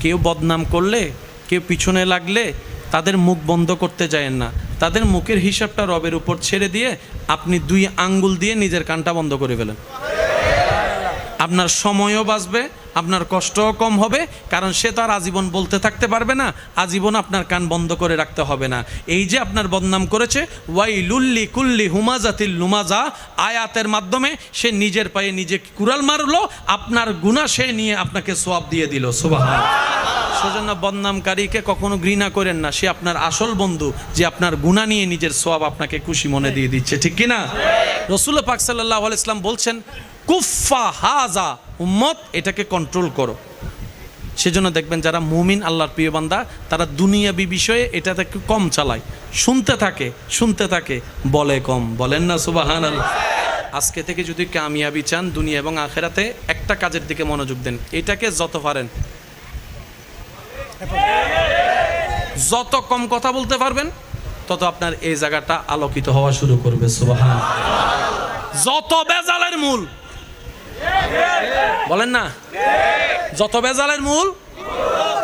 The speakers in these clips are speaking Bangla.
কেউ বদনাম করলে, কেউ পিছনে লাগলে তাদের মুখ বন্ধ করতে যায়েন না। তাদের মুখের হিসাবটা রবের উপর ছেড়ে দিয়ে আপনি দুই আঙ্গুল দিয়ে নিজের কানটা বন্ধ করে ফেলেন। আপনার সময়ও বাঁচবে আপনার কষ্টও কম হবে, কারণ সে তার আজীবন বলতে থাকতে পারবে না, আজীবন আপনার কান বন্ধ করে রাখতে হবে না। এই যে আপনার বদনাম করেছে ওয়াই লুল্লি কুল্লি হুমাজাতিল লুমাজা, আয়াতের মাধ্যমে সে নিজের পায়ে নিজে কুড়াল মারলো, আপনার গুণা সে নিয়ে আপনাকে সোয়াব দিয়ে দিল সুবাহ সেজন্য বদনামকারীকে কখনো ঘৃণা করেন না, সে আপনার আসল বন্ধু, যে আপনার গুণা নিয়ে নিজের সোয়াব আপনাকে খুশি মনে দিয়ে দিচ্ছে, ঠিক কি না রসুল পাক সাল্লাহ ইসলাম বলছেন কুফা হাজা উম্মত এটাকে কন্ট্রোল করো। সেজন্য দেখবেন যারা মুমিন আল্লাহর প্রিয় বান্দা, তারা দুনিয়াবি বিষয়ে এটা একটু কম চালায়। শুনতে থাকে শুনতে থাকে, বলে কম। বলেন না সুবাহান আজকে থেকে যদি কামিয়াবি চান দুনিয়া এবং আখেরাতে, একটা কাজের দিকে মনোযোগ দেন। এটাকে যত পারেন। যত কম কথা বলতে পারবেন, তত আপনার এই জায়গাটা আলোকিত হওয়া শুরু করবে সুবাহান যত বেজালের মূল। বলেন না? যত বেজালের মূল,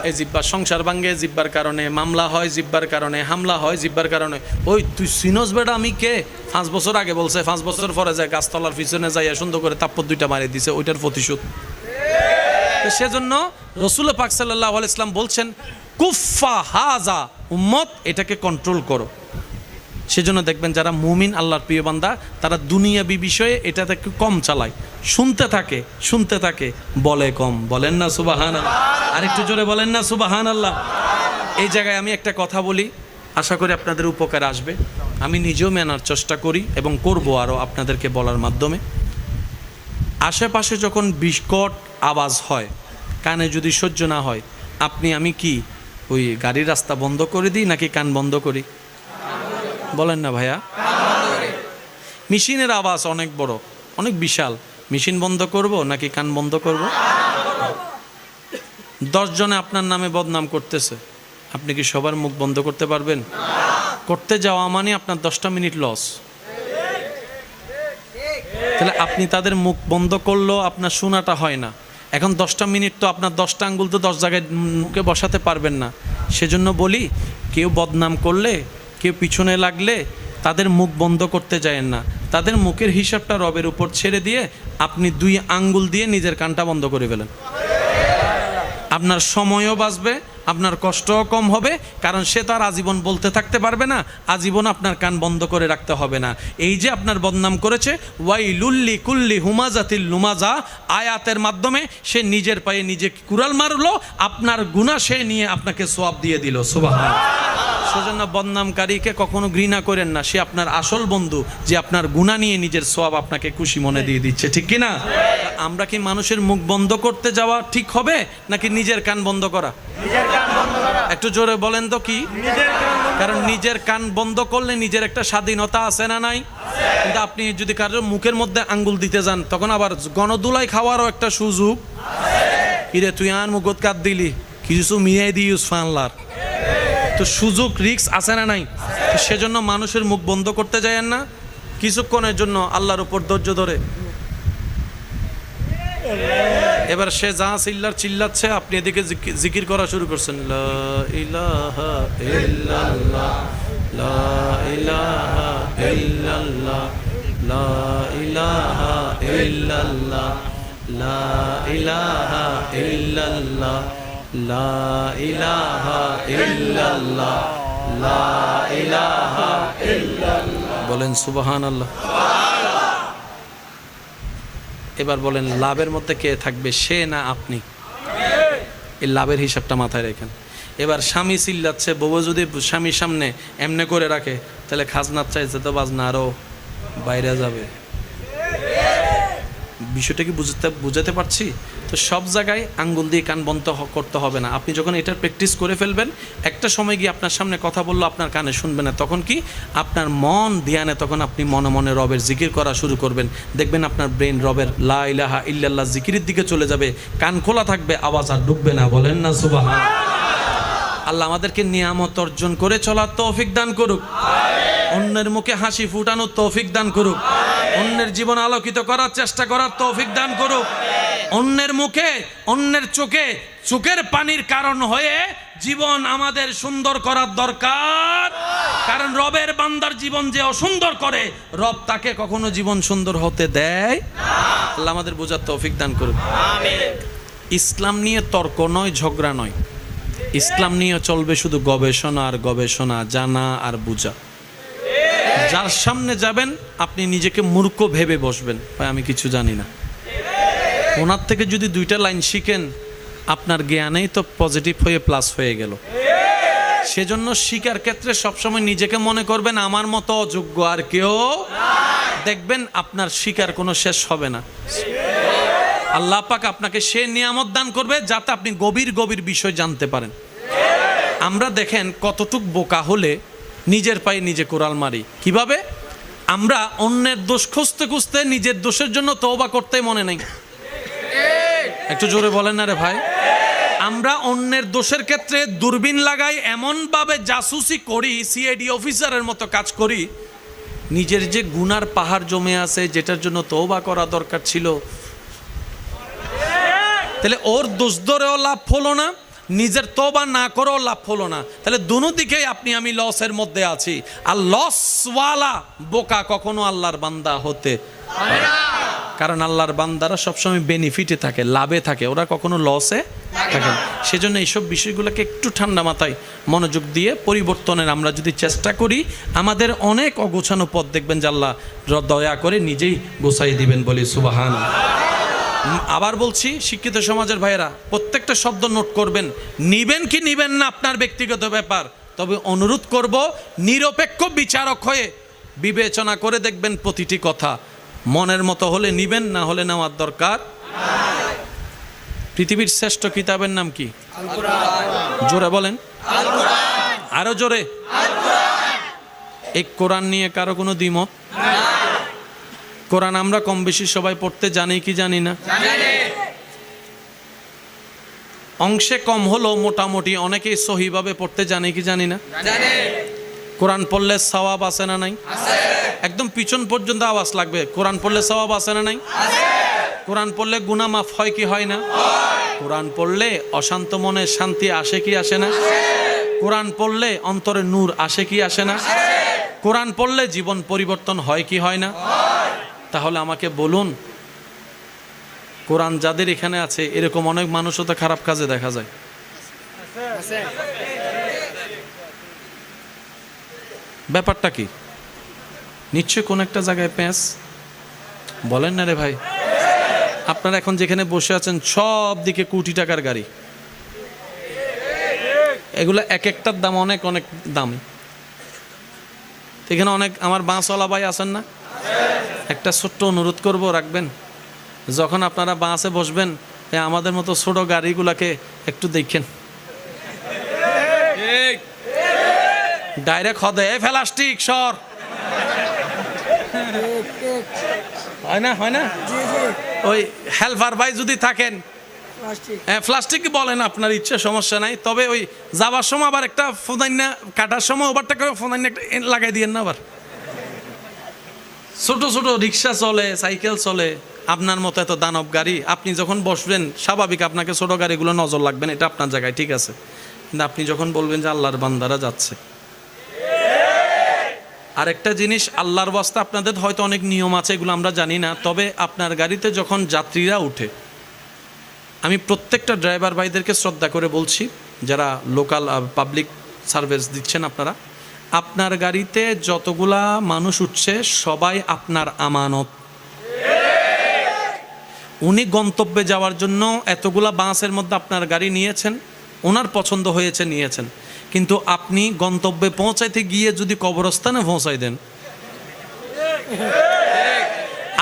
এই জিব্বার সংসার ভাঙ্গে জিব্বার কারণে মামলা হয়, জিব্বার কারণে হামলা হয়, জিব্বার কারণে ওই, তুই সিনোস বেটা, আমি কে? পাঁচ বছর আগে বলছে, পাঁচ বছর পরে যায় গাছতলার পিছনে যাইয়া সুন্দর করে তাপ্পর দুইটা মারি দিছে, ওইটার প্রতিশোধ। সেজন্য রসুল পাক সাল্লাহ ইসলাম বলছেন কুফা হাজা, উম্মত, এটাকে কন্ট্রোল করো। সেজন্য দেখবেন যারা মুমিন আল্লাহর প্রিয় বান্দা, তারা দুনিয়াবি বিষয়ে এটাতে একটু কম চালায়। শুনতে থাকে শুনতে থাকে, বলে কম। বলেন না সুবাহান আরেকটু জোরে বলেন না সুবাহান আল্লাহ এই জায়গায় আমি একটা কথা বলি, আশা করি আপনাদের উপকার আসবে। আমি নিজেও মেনার চেষ্টা করি এবং করব আরও আপনাদেরকে বলার মাধ্যমে। আশেপাশে যখন বিস্কট আওয়াজ হয়, কানে যদি সহ্য না হয়, আপনি আমি কি, ওই গাড়ির রাস্তা বন্ধ করে দিই নাকি কান বন্ধ করি? বলেন না ভাইয়া। মেশিনের আওয়াজ অনেক বড়, অনেক বিশাল। মেশিন বন্ধ করব নাকি কান বন্ধ করব? দশজনে আপনার নামে বদনাম করতেছে। আপনি কি সবার মুখ বন্ধ করতে পারবেন? করতে যাওয়া মানে আপনার দশটা মিনিট লস। তাহলে আপনি তাদের মুখ বন্ধ করলেও আপনার শোনাটা হয় না। এখন দশটা মিনিট তো আপনার দশটা আঙ্গুল তো দশ জায়গায় মুখে বসাতে পারবেন না। সেজন্য বলি, কেউ বদনাম করলে কেউ পিছনে লাগলে তাদের মুখ বন্ধ করতে যায়েন না। তাদের মুখের হিসাবটা রবের উপর ছেড়ে দিয়ে আপনি দুই আঙ্গুল দিয়ে নিজের কানটা বন্ধ করে ফেলেন। আপনার সময়ও বাঁচবে আপনার কষ্টও কম হবে, কারণ সে তো আর আজীবন বলতে থাকতে পারবে না, আজীবন আপনার কান বন্ধ করে রাখতে হবে না। এই যে আপনার বদনাম করেছে ওয়াই লুল্লি কুল্লি হুমাজাতিল লুমাজা, আয়াতের মাধ্যমে সে নিজের পায়ে নিজে কুড়াল মারলো, আপনার গুণা সে নিয়ে আপনাকে সোয়াব দিয়ে দিল সুবাহ সেজন্য বদনামকারীকে কখনো ঘৃণা করেন না, সে আপনার আসল বন্ধু, যে আপনার গুণা নিয়ে নিজের সোয়াব আপনাকে খুশি মনে দিয়ে দিচ্ছে, ঠিক কি না আমরা কি মানুষের মুখ বন্ধ করতে যাওয়া ঠিক হবে, নাকি নিজের কান বন্ধ করা? একটু জোরে বলেন তো কি? কারণ নিজের কান বন্ধ করলে নিজের একটা স্বাধীনতা আছে না নাই? কিন্তু আপনি যদি কারোর মুখের মধ্যে আঙ্গুল দিতে যান তখন আবার গণদুলাই খাওয়ারও একটা সুযোগ। কিরে তুই আন মুখত কাট দিলি? কিছু মিয়াই দিস ফানলার। তো সুযোগ রিক্স আছে না নাই? সেজন্য মানুষের মুখ বন্ধ করতে যায় না। কিছুক্ষণের জন্য আল্লাহর উপর ধৈর্য ধরে এবার সে যা চিল্লার চিল্লাচ্ছে আপনি এদিকে জিকি- জিকির করা শুরু করছেন। লা ইলাহা ইল্লাল্লাহ, লা ইলাহা ইল্লাল্লাহ, লা ইলাহা ইল্লাল্লাহ, লা ইলাহা ইল্লাল্লাহ, লা ইলাহা ইল্লাল্লাহ, লা ইলাহা ইল্লাল্লাহ। বলেন সুবাহান আল্লাহ এবার বলেন, লাভের মধ্যে কে থাকবে, সে না আপনি? এই লাভের হিসাবটা মাথায় রেখেন। এবার স্বামী চিল্লাচ্ছে, বউ যদি স্বামীর সামনে এমনে করে রাখে, তাহলে খাজনার চাইছে তো বাজনা আরও বাইরে যাবে। বিষয়টা কি বুঝতে বুঝাতে পারছি, তো সব জায়গায় আঙ্গুল দিয়ে কান বন্ধ করতে হবে না। আপনি যখন এটার প্র্যাকটিস করে ফেলবেন, একটা সময় গিয়ে আপনার সামনে কথা বলল, আপনার কানে শুনবে না, তখন কি আপনার মন ধ্যানে তখন আপনি মনে মনে রবের জিকির করা শুরু করবেন। দেখবেন আপনার ব্রেন রবের লা ইলাহা ইল্লাল্লাহ জিকিরের দিকে চলে যাবে, কান খোলা থাকবে, আওয়াজ আর ডুববে না। বলেন না সুবাহ আল্লাহ আমাদেরকে নিয়ামত অর্জন করে চলার তৌফিক দান করুক। অন্যের মুখে হাসি ফুটানোর তৌফিক দান করুক। অন্যের জীবন আলোকিত করার চেষ্টা করার তৌফিক দান করুক। অন্যের মুখে, অন্যের চোখে চোখের পানির কারণ হয়ে জীবন আমাদের সুন্দর করার দরকার। কারণ রবের বান্দার জীবন যে অসুন্দর করে, রব তাকে কখনো জীবন সুন্দর হতে দেয় আল্লাহ আমাদের বোঝার তৌফিক দান করুক। ইসলাম নিয়ে তর্ক নয়, ঝগড়া নয়। ইসলাম নিয়ে চলবে শুধু গবেষণা আর গবেষণা, জানা আর বুঝা। যার সামনে যাবেন, আপনি নিজেকে মূর্খ ভেবে বসবেন। ভাই, আমি কিছু জানি না। ওনার থেকে যদি দুইটা লাইন শিখেন, আপনার জ্ঞানেই তো পজিটিভ হয়ে প্লাস হয়ে গেল। সেজন্য শিকার ক্ষেত্রে সবসময় নিজেকে মনে করবেন, আমার মতো অযোগ্য আর কেউ দেখবেন আপনার শিকার কোনো শেষ হবে না। আল্লাহ পাক আপনাকে সে নিয়ামত দান করবে, যাতে আপনি গভীর গভীর বিষয় জানতে পারেন। আমরা দেখেন কতটুক বোকা হলে নিজের পায়ে নিজে কোরাল মারি। কীভাবে? আমরা অন্যের দোষ খুঁজতে খুঁজতে নিজের দোষের জন্য তওবা করতে মনে নেই। একটু জোরে বলেন না রে ভাই। আমরা অন্যের দোষের ক্ষেত্রে দূরবীন লাগাই, এমনভাবে জাসুসি করি সিআইডি অফিসারের মতো কাজ করি। নিজের যে গুনার পাহাড় জমে আছে, যেটার জন্য তওবা করা দরকার ছিল। তাহলে ওর দোষ ধরেও লাভ হলো না। নিজের তোবা না করো লাভ হলো না। তাহলে দুনো দিকেই আপনি, আমি লসের মধ্যে আছি। আর লসওয়ালা বোকা কখনো আল্লাহর বান্দা হতে কারণ আল্লাহর বান্দারা সবসময় বেনিফিটে থাকে, লাভে থাকে। ওরা কখনো লসে থাকে সেজন্য এইসব বিষয়গুলোকে একটু ঠান্ডা মাথায় মনোযোগ দিয়ে পরিবর্তনের আমরা যদি চেষ্টা করি, আমাদের অনেক অগোছানো পথ দেখবেন যে আল্লাহ দয়া করে নিজেই গোছাই দিবেন বলি সুবাহান আবার বলছি, শিক্ষিত সমাজের ভাইয়েরা, প্রত্যেকটা শব্দ নোট করবেন। নিবেন কি নিবেন না আপনার ব্যক্তিগত ব্যাপার। তবে অনুরোধ করব, নিরপেক্ষ বিচারক হয়ে বিবেচনা করে দেখবেন প্রতিটি কথা। মনের মতো হলে নিবেন, না হলে নেওয়ার দরকার পৃথিবীর শ্রেষ্ঠ কিতাবের নাম কি? জোরে বলেন। আরও জোরে। এই কোরআন নিয়ে কারও কোনো দ্বিমত? কোরআন আমরা কম বেশি সবাই পড়তে জানি, কি জানি না? অংশে কম হলো মোটামুটি অনেকেই সহিভাবে পড়তে জানি, কি জানি না? কোরআন পড়লে সওয়াব আছে না নাই? একদম পিছন পর্যন্ত আওয়াজ লাগবে। কোরআন পড়লে সওয়াব আছে না নাই? কোরআন পড়লে গুনা মাফ হয় কি হয় না? কোরআন পড়লে অশান্ত মনে শান্তি আসে কি আসে না? কোরআন পড়লে অন্তরে নূর আসে কি আসে না? কোরআন পড়লে জীবন পরিবর্তন হয় কি হয় না? তাহলে আমাকে বলুন, কোরআন যাদের এখানে আছে, এরকম অনেক মানুষও তো খারাপ কাজে দেখা যায়। ব্যাপারটা কি? নিশ্চয় কোন একটা জায়গায় প্যাঁচ? বলেন না রে ভাই। আপনারা এখন যেখানে বসে আছেন, সব দিকে কোটি টাকার গাড়ি। এগুলো এক একটার দাম অনেক অনেক দাম। এখানে অনেক, আমার বাঁশওয়ালা ভাই আছেন না? একটা ছোট্ট অনুরোধ করব রাখবেন। যখন আপনারা বাসে বসবেন আমাদের মতো ছোট গাড়িগুলাকে একটু দেখেন। ডাইরেক্ট হদে এ ফেলাস্টিক সর! হয় না হয় না? ওই হেলপার ভাই যদি থাকেন হ্যাঁ প্লাস্টিক বলেন আপনার ইচ্ছে সমস্যা নাই। তবে ওই যাবার সময় আবার একটা ফোদাইনা কাটার সময় ওভারটা করে ফোদাইনা একটা লাগাই দিয়েন না আবার। ছোট ছোট রিক্সা চলে, সাইকেল চলে, আপনার মতো এত দানব গাড়ি, আপনি যখন বসবেন, স্বাভাবিক আপনাকে ছোট গাড়িগুলো নজর লাগবেন এটা আপনার জায়গায় ঠিক আছে। কিন্তু আপনি যখন বলবেন যে আল্লাহর বান্দারা যাচ্ছে। আরেকটা জিনিস, আল্লাহর বাস্তা আপনাদের হয়তো অনেক নিয়ম আছে, এগুলো আমরা জানি না, তবে আপনার গাড়িতে যখন যাত্রীরা উঠে, আমি প্রত্যেকটা ড্রাইভার ভাইদেরকে শ্রদ্ধা করে বলছি, যারা লোকাল পাবলিক সার্ভিস দিচ্ছেন আপনারা আপনার গাড়িতে যতগুলা মানুষ উঠছে, সবাই আপনার আমানত। উনি গন্তব্যে যাওয়ার জন্য এতগুলা বাসের মধ্যে আপনার গাড়ি নিয়েছেন, ওনার পছন্দ হয়েছে, নিয়েছেন। কিন্তু আপনি গন্তব্যে পৌঁছাইতে গিয়ে যদি কবরস্থানে পৌঁছাই দেন।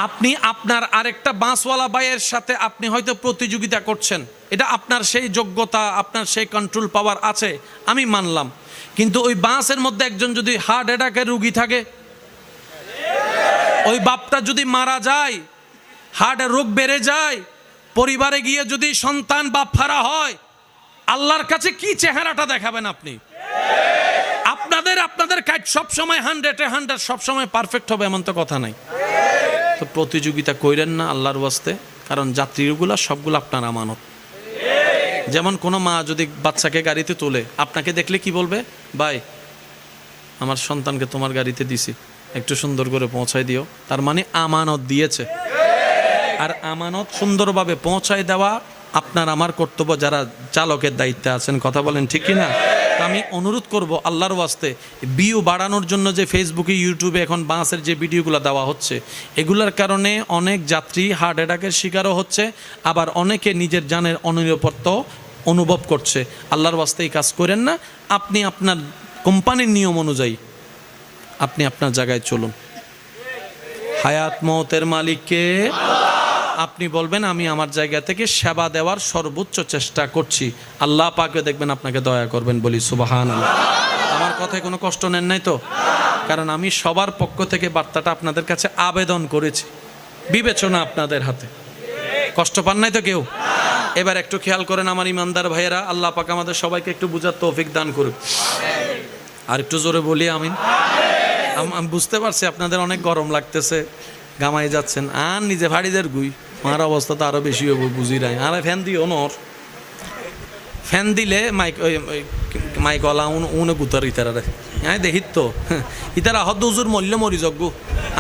আপনি আপনার আরেকটা বাঁশওয়ালা ভাইয়ের সাথে আপনি হয়তো প্রতিযোগিতা করছেন। এটা আপনার সেই যোগ্যতা, আপনার সেই কন্ট্রোল পাওয়ার আছে, আমি মানলাম। কিন্তু ওই বাঁশের মধ্যে একজন যদি হার্ট অ্যাটাকের রুগী থাকে, ওই বাপটা যদি মারা যায় হার্টের রোগ বেড়ে যায়, পরিবারে গিয়ে যদি সন্তান বাপ ফারা হয়, আল্লাহর কাছে কি চেহারাটা দেখাবেন আপনি? আপনাদের আপনাদের কাজ সবসময় হান্ড্রেডে হান্ড্রেড সবসময় পারফেক্ট হবে এমন তো কথা নাই। তো প্রতিযোগিতা কইরেন না আল্লাহর ওয়াস্তে, কারণ যাত্রীগুলো সবগুলো আপনার আমানত। যেমন কোনো মা যদি বাচ্চাকে গাড়িতে তোলে, আপনাকে দেখলে কি বলবে? ভাই, আমার সন্তানকে তোমার গাড়িতে দিছি, একটু সুন্দর করে পৌঁছায় দিও। তার মানে আমানত দিয়েছে। আর আমানত সুন্দরভাবে পৌঁছায় দেওয়া আপনার আমার কর্তব্য, যারা চালকের দায়িত্বে আছেন, কথা বলেন ঠিক কি না আমি অনুরোধ করব আল্লাহর ওয়াস্তে বিউ বাড়ানোর জন্য যে ফেসবুকে ইউটিউবে এখন বাসের যে ভিডিওগুলো দেওয়া হচ্ছে, এগুলোর কারণে অনেক যাত্রী হার্ট অ্যাটাকের শিকারও হচ্ছে, আবার অনেকে নিজের জানের অনিরাপত্তা অনুভব করছে। আল্লাহর ওয়াস্তে এই কাজ করেন না, আপনি আপনার কোম্পানির নিয়ম অনুযায়ী আপনি আপনার জায়গায় চলুন। হায়াত মতের মালিককে আপনি বলবেন, আমি আমার জায়গা থেকে সেবা দেওয়ার সর্বোচ্চ চেষ্টা করছি। আল্লাহ পাকে দেখবেন আপনাকে দয়া করবেন বলি সুবাহান আমার কথায় কোনো কষ্ট নেন নাই তো? কারণ আমি সবার পক্ষ থেকে বার্তাটা আপনাদের কাছে আবেদন করেছি, বিবেচনা আপনাদের হাতে। কষ্ট পান নাই তো কেউ? এবার একটু খেয়াল করেন আমার ইমানদার ভাইয়েরা, আল্লাহ পাক আমাদের সবাইকে একটু বুঝার তৌফিক দান করুক। আর একটু জোরে বলি আমি বুঝতে পারছি আপনাদের অনেক গরম লাগতেছে। গামাই যাচ্ছেন। আর নিজে ভাড়িদের গুই। আমার অবস্থা তো আরও বেশি হব বুঝি নাই। আরে ফ্যান দিও, নর। ফ্যান দিলে মাইক মাইক ওলা উন উনে গুতার ইতারারে। হ্যাঁ দেখিত তো। ইতারা হদ উজুর মল্য মরি যজ্ঞ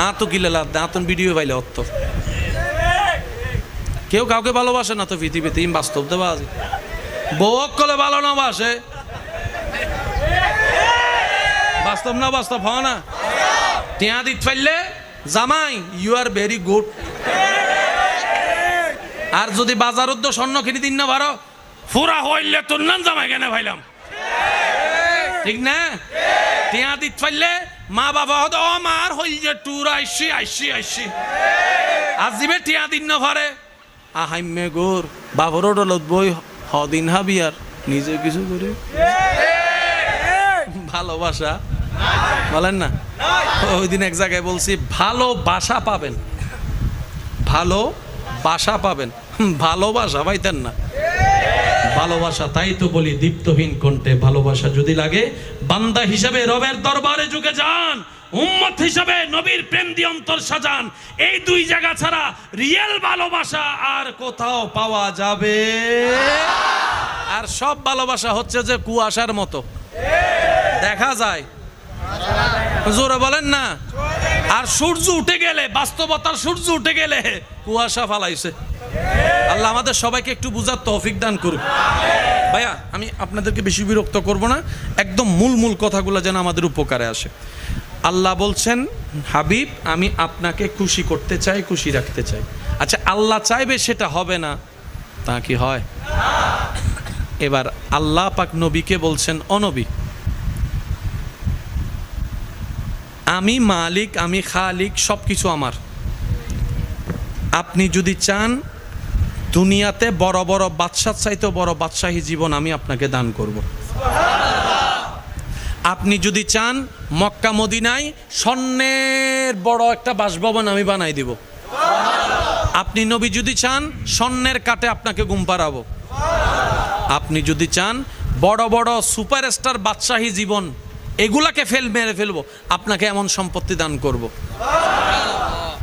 আ তো কিলে লাভ আতন ভিডিও পাইলে অত কেউ কাউকে ভালোবাসে না তো পৃথিবীতে, ইম বাস্তব দেবা আছে বউ কলে ভালো না বাসে। বাস্তব না বাস্তব, হ না। টিয়া দিত পাইলে জামাই ইউ আর ভেরি গুড আর যদি বাজারত তো স্বর্ণ কিনে দিন না ভারো ফুরা হইলে তোর নাম জামাই কেন ভাইলাম? ঠিক না? টিয়া দিত পাইলে মা বাবা হতো, ও মার যে টুর, আইসি আইসি আইসি। আজ দিবে টিয়া দিন না ভারে আহাইমে গোর বাবরও ডলত বই হদিন হাবি আর নিজে কিছু করি। ভালোবাসা। বলেন না? ওই দিন এক জায়গায় বলছি ভালোবাসা পাবেন। ভালো বাসা পাবেন। ভালোবাসা পাইতেন না। ভালোবাসা তাই তো বলি, দীপ্তহীন কণ্ঠে ভালোবাসা যদি লাগে, বান্দা হিসাবে রবের দরবারে যুগে যান, উম্মত হিসাবে নবীর প্রেম দিয়ে অন্তর সাজান। এই দুই জায়গা ছাড়া রিয়েল ভালোবাসা আর কোথাও পাওয়া যাবে? আর সব ভালোবাসা হচ্ছে যে কুয়াশার মতো। দেখা যায় জোরে বলেন না, আর সূর্য উঠে গেলে, বাস্তবতার সূর্য উঠে গেলে কুয়াশা ফালাইছে। আল্লাহ আমাদের সবাইকে একটু বুঝার তৌফিক দান করুক। ভাইয়া, আমি আপনাদেরকে বেশি বিরক্ত করব না, একদম মূল মূল কথাগুলো যেন আমাদের উপকারে আসে। আল্লাহ বলছেন, হাবিব, আমি আপনাকে খুশি করতে চাই, খুশি রাখতে চাই। আচ্ছা আল্লাহ চাইবে সেটা হবে না, তা কি হয়? এবার আল্লাহ পাক নবীকে বলছেন, অনবী আমি মালিক, আমি খালিক সব কিছু আমার। আপনি যদি চান দুনিয়াতে বড় বড় বাদশার চাইতে বড় বাদশাহী জীবন আমি আপনাকে দান করব। আপনি যদি চান মক্কা মদিনায় স্বর্ণের বড় একটা বাসভবন আমি বানাই দিব। আপনি নবী যদি চান স্বর্ণের কাটে আপনাকে ঘুম পাড়াবো। আপনি যদি চান বড় বড় সুপারস্টার বাদশাহী জীবন এগুলাকে ফেল, মেরে ফেলব। আপনাকে এমন সম্পত্তি দান করব।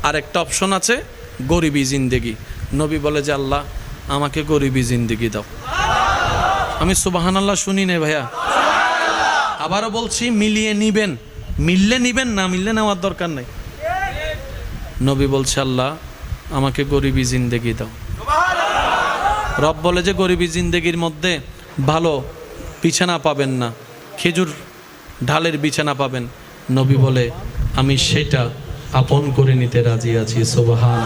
আর একটা অপশন আছে, গরিবী জিন্দেগি। নবী বলে যে, আল্লাহ, আমাকে গরিবী জিন্দেগি দাও। আমি সুবাহান আল্লাহ শুনি নে ভাইয়া। আবারও বলছি, মিলিয়ে নিবেন। মিললে নিবেন, না মিললে নেওয়ার দরকার নেই। নবী বলছে, আল্লাহ, আমাকে গরিবী জিন্দেগি দাও। রব বলে যে, গরিবী জিন্দেগির মধ্যে ভালো বিছানা পাবেন না। খেজুর ঢালের বিছানা পাবেন। নবী বলে, আমি সেটা আপন করে নিতে রাজি আছি সোবাহান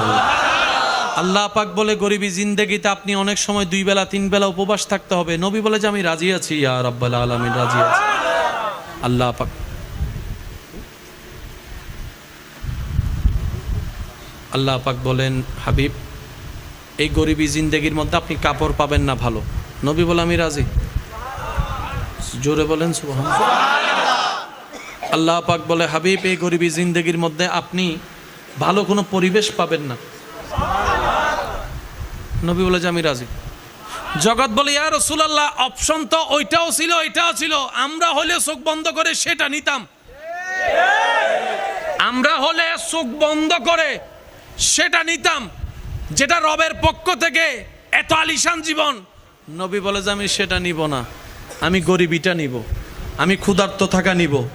আল্লাহ পাক বলে, গরিবী জিন্দেগিতে আপনি অনেক সময় দুই বেলা, তিন বেলা উপবাস থাকতে হবে। নবী বলে যে, আমি রাজি আছি, ইয়া রব্বাল আলমিন, রাজি আছি। আল্লাহ পাক আল্লাহ পাক বলেন, হাবিব, এই গরিবী জিন্দেগির মধ্যে আপনি কাপড় পাবেন না ভালো। নবী বলে, আমি রাজি। জোরে বলেন সুবহান আল্লাহ পাক বলে, হাবিব, এই গরিবী জিন্দেগির মধ্যে আপনি ভালো কোনো পরিবেশ পাবেন না। নবী বলে, যে আমি রাজি। জগৎ বলে, ইয়া রসুলাল্লাহ অপশন তো ওইটাও ছিল ওইটাও ছিল। আমরা হলে চোখ বন্ধ করে সেটা নিতাম। আমরা হলে চোখ বন্ধ করে সেটা নিতাম, যেটা রবের পক্ষ থেকে এত আলিশান জীবন। নবী বলে, যে আমি সেটা নিব না, আমি গরিবিটা নিব। আমি ক্ষুধার্ত থাকা নিব।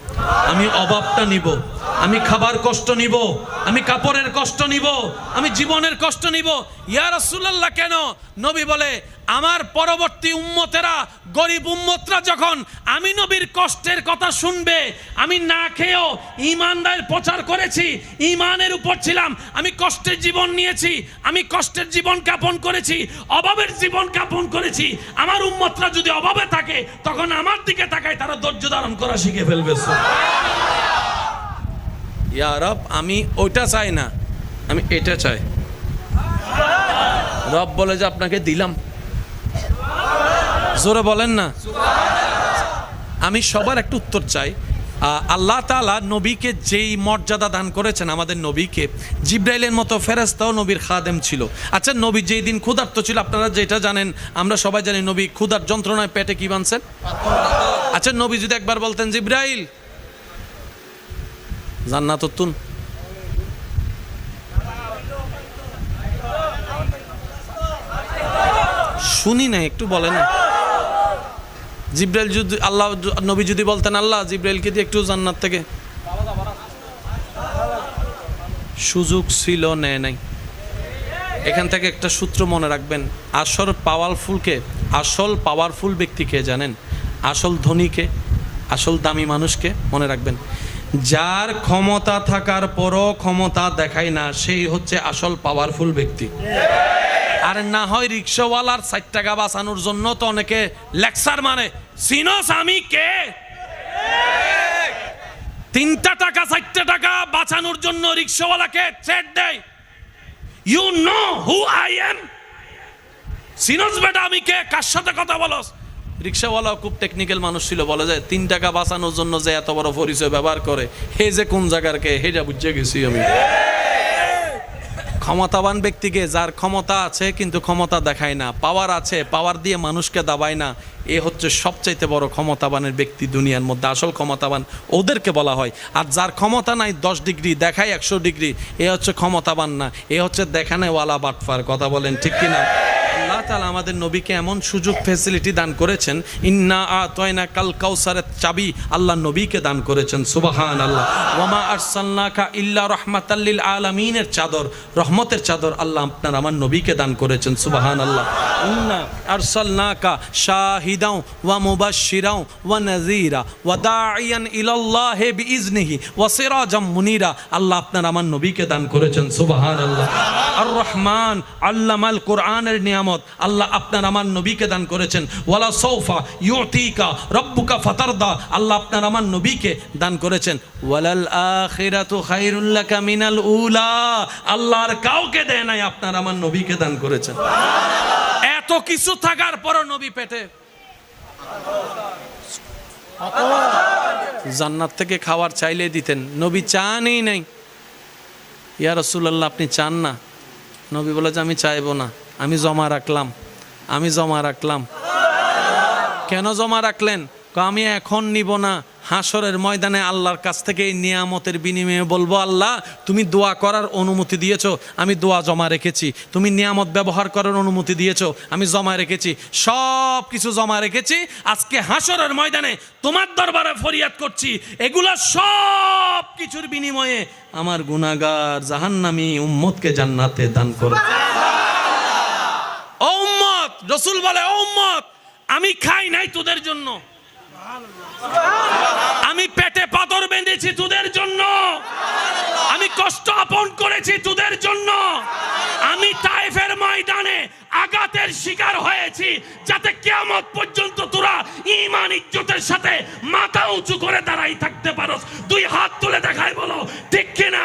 আমি অভাবটা নিব। আমি খাবার কষ্ট নিব। আমি কাপড়ের কষ্ট নিব। আমি জীবনের কষ্ট নিব। ইয়া রাসূলুল্লাহ কেন? নবী বলে, আমার পরবর্তী উম্মতেরা, গরিব উম্মতরা যখন আমি নবীর কষ্টের কথা শুনবে, আমি না খেয়েও ইমানদার প্রচার করেছি ইমানের উপর ছিলাম, আমি কষ্টের জীবন নিয়েছি, আমি কষ্টের জীবন যাপন করেছি, অভাবের জীবন যাপন করেছি, আমার উম্মতরা যদি অভাবে থাকে, তখন আমার দিকে তাকায়, তারা ধৈর্য ধারণ করা শিখে ফেলবে আমি ওইটা চাই না। আমি এটা চাই। রব বলে যে আপনাকে দিলাম। জোরে বলেন না। আমি সবার একটা উত্তর চাই। আল্লাহ তালা নবীকে যেই মর্যাদা দান করেছেন, আমাদের নবীকে, জিব্রাইলের মতো ফেরেস্তাও নবীর খাদেম ছিল। আচ্ছা নবী যেই দিন ক্ষুধার্ত ছিল, আপনারা যেটা জানেন, আমরা সবাই জানি নবী ক্ষুধার যন্ত্রণায় পেটে কি বানছেন? আচ্ছা নবী যদি একবার বলতেন জিব্রাইল। জান্নাত তুন শুনি না একটু বলেন। জিব্রাইল যদি, আল্লাহ নবী যদি বলতেন, আল্লাহ জিব্রাইলকে দিয়ে একটু জান্নাত থেকে। সুযোগ ছিল, নেয় নাই। এখান থেকে একটা সূত্র মনে রাখবেন, আসল পাওয়ারফুলকে আসল পাওয়ারফুল ব্যক্তিকে জানেন? আসল ধনীকে, আসল দামি মানুষকে মনে রাখবেন। যার ক্ষমতা থাকার পরও ক্ষমতা দেখায় না, সেই হচ্ছে আসল পাওয়ারফুল ব্যক্তি। আর না হয় রিক্সাওয়ালার ষাট টাকা বাঁচানোর জন্য তো অনেকে লেকচার মানে সিনস আমি কে? তিনটা টাকা, চারটা টাকা বাঁচানোর জন্য রিক্সাওয়ালাকে চেট দেয়। You know who I am scenes বেটা, আমি কে? কার সাথে কথা বলস? রিক্সাওয়ালা খুব টেকনিক্যাল মানুষ ছিল, বলা যায় তিন টাকা বাঁচানোর জন্য যে এত বড় পরিচয় ব্যবহার করে, হে যে কোন জায়গার কে, হেটা বুঝে গেছি আমি। ক্ষমতাবান ব্যক্তিকে যার ক্ষমতা আছে কিন্তু ক্ষমতা দেখায় না পাওয়ার আছে পাওয়ার দিয়ে মানুষকে দাবায় না, এ হচ্ছে সবচাইতে বড় ক্ষমতাবানের ব্যক্তি দুনিয়ার মধ্যে, আসল ক্ষমতাবান ওদেরকে বলা হয়। আর যার ক্ষমতা নাই দশ ডিগ্রি, দেখায় একশো ডিগ্রি, এ হচ্ছে ক্ষমতাবান না, এ হচ্ছে দেখানেওয়ালা বাটফার, কথা বলেন ঠিক কিনা? আল্লাহ তালা আমাদের নবীকে এমন সুযোগ ফেসিলিটি দান করেছেন, ইন্না আতয়না কাল কাউসারের চাবি আল্লাহ নবীকে দান করেছেন সুবাহান আল্লাহ ওয়ামা আরসাল্লাকা ইল্লা রহমাতাল্লিল আলামিনের চাদর, রহমতের চাদর আল্লাহ আপনার, আমার নবীকে দান করেছেন সুবাহান আল্লাহ ইন্না আরসাল্লাকা শাহিদাও ওয়া মুবাশশিরাও ওয়া নাযীরা ওয়া দাঈয়ান ইলাল্লাহি বিইজনিহি ওয়া সিরাজাম মুনিরা, আল্লাহ আপনার, আমার নবীকে দান করেছেন সুবাহান আল্লাহ আর রহমান আল্লামাল কোরআনের নিয়ামত আল্লাহ আপনার আমার নবীকে দান করেছেন। ওয়ালা সৌফা ইউতিকা রব্বুকা ফাতারদা। আল্লাহ আপনার আমার নবীকে দান করেছেন। ওয়ালাল আখিরাতু খায়রুল লাকা মিনাল উলা। আল্লাহর কাউকে দেয় নাই, আপনার আমার নবীকে দান করেছেন। এত কিছু থাকার পরও নবী পেটে। জান্নাত থেকে খাবার চাইলে দিতেন। নবী চানই নাই। ইয়া রসুল্লাহ আপনি চান না? নবী বলে যে আমি চাইব না। আমি জমা রাখলাম। আমি জমা রাখলাম। কেন জমা রাখলেন? আমি এখন নিব না। হাসরের ময়দানে আল্লাহর কাছ থেকে এই নিয়ামতের বিনিময়ে বলব, আল্লাহ, তুমি দোয়া করার অনুমতি দিয়েছ, আমি দোয়া জমা রেখেছি। তুমি নিয়ামত ব্যবহার করার অনুমতি দিয়েছ, আমি জমা রেখেছি। সব কিছু জমা রেখেছি। আজকে হাসরের ময়দানে তোমার দরবারে ফরিয়াদ করছি। এগুলো সব কিছুর বিনিময়ে আমার গুনাগার জাহান্নামি উম্মতকে জান্নাতে দান করো। ও উম্মত রসুল বলে ও উম্মত আমি খাই নাই তোদের জন্য। আমি পেটে পাথর বেঁধেছি তোদের জন্য। আমি কষ্ট আপন করেছি তোদের জন্য। আমি তাইফের ময়দানে আঘাতের শিকার হয়েছি, যাতে কিয়ামত পর্যন্ত তোরা ইমান ইজ্জতের সাথে মাথা উঁচু করে দাঁড়াই থাকতে পারোস। দুই হাত তুলে দেখাই বলো, ঠিক কিনা?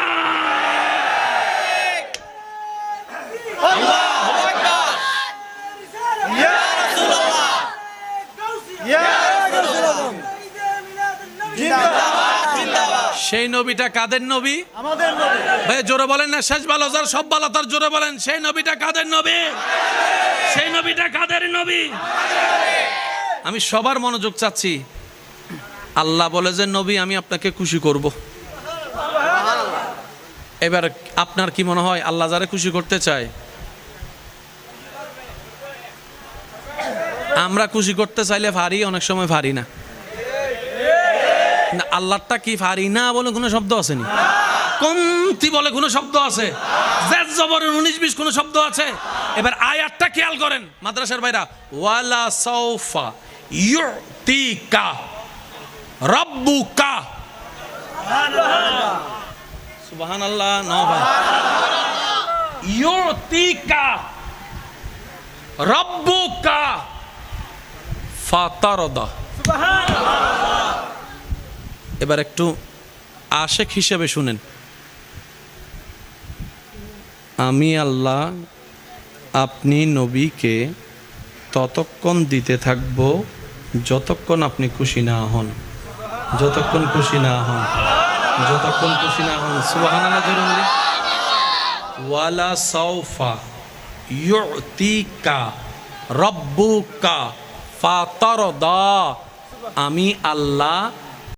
সেই নবীটা কাদের নবী? ভাই জোরে বলেন না শেষ বালো যার সব বালো তার জোরে বলেন। সেই নবীটা কাদের নবী? সেই নবীটা কাদের নবী? আমি সবার মনোযোগ চাচ্ছি। আল্লাহ বলে যে নবী আমি আপনাকে খুশি করব। এবার আপনার কি মনে হয় আল্লাহ যারা খুশি করতে চায়? আমরা খুশি করতে চাইলে ভারি অনেক সময় ভারি না। না, আল্লাহটা কি ফারি? না বলে কোনো শব্দ আসেনি কমতি বলে কোনো শব্দ আছে? উনিশ বিশ কোনো শব্দ আছে? এবার আয়াতটা খেয়াল করেন, মাদ্রাসার ভাইরা। ওয়ালা সৌফা ইউতিকা, রব্বুকা। সুবহান আল্লাহ ন ভাই। ইউতিকা, রব্বুকা, ফাতারদা। এবার একটু আশেক হিসেবে শুনেন। আমি আল্লাহ, আপনি নবীকে ততক্ষণ দিতে থাকব যতক্ষণ আপনি খুশি না হন। যতক্ষণ খুশি না হন। যতক্ষণ খুশি না হন। বলি। ওয়ালা সাউফা ইউতিকা রব্বুকা ফাতারদা। আমি আল্লাহ